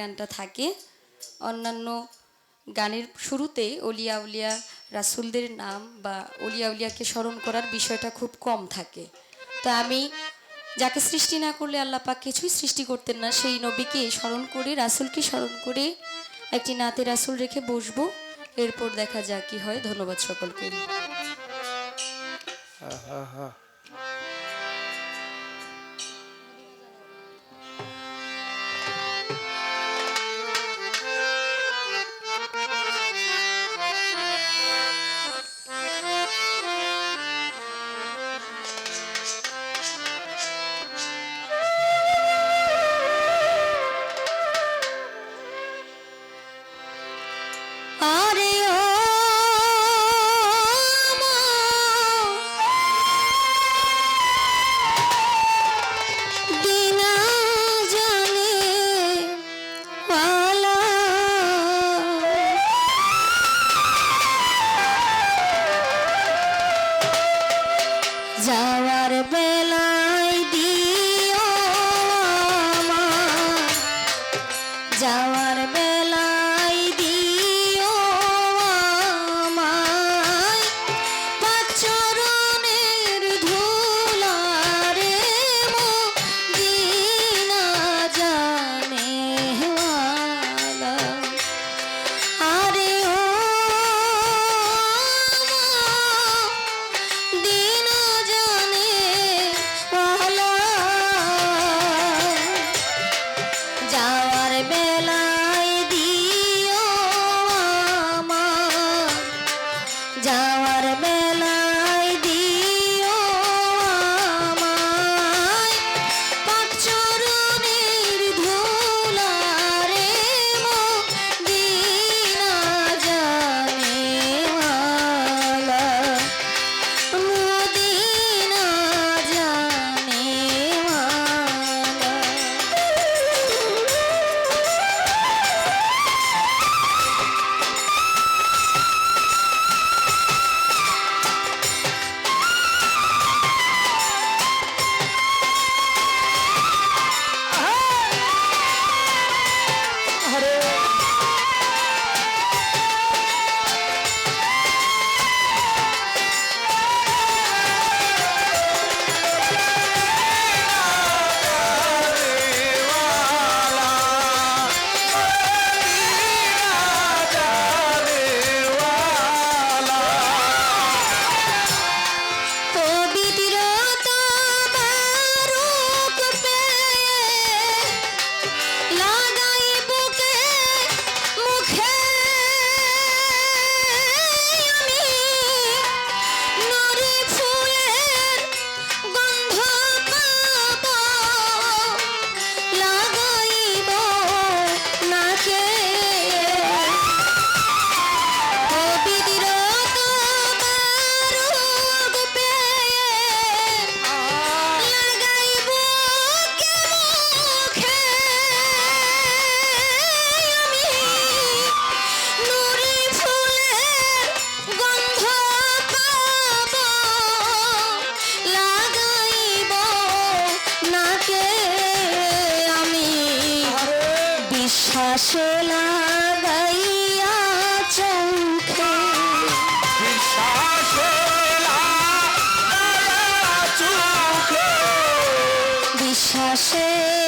গানটা থাকে। অন্যান্য গানের শুরুতে অলিয়া উলিয়া রাসুলদের নাম বা অলিয়া উলিয়াকে স্মরণ করার বিষয়টা খুব কম থাকে। তো আমি যাকে সৃষ্টি না করলে আল্লাহ পাক কিছুই সৃষ্টি করতেন না, সেই নবীকে স্মরণ করে, রাসুলকে স্মরণ করে একটি নাতে রাসুল রেখে বসবো। এরপর দেখা যাক কি হয়। ধন্যবাদ সকলকে। বিশ্বাসে লাগাইয়া চোখে বিশ্বাসে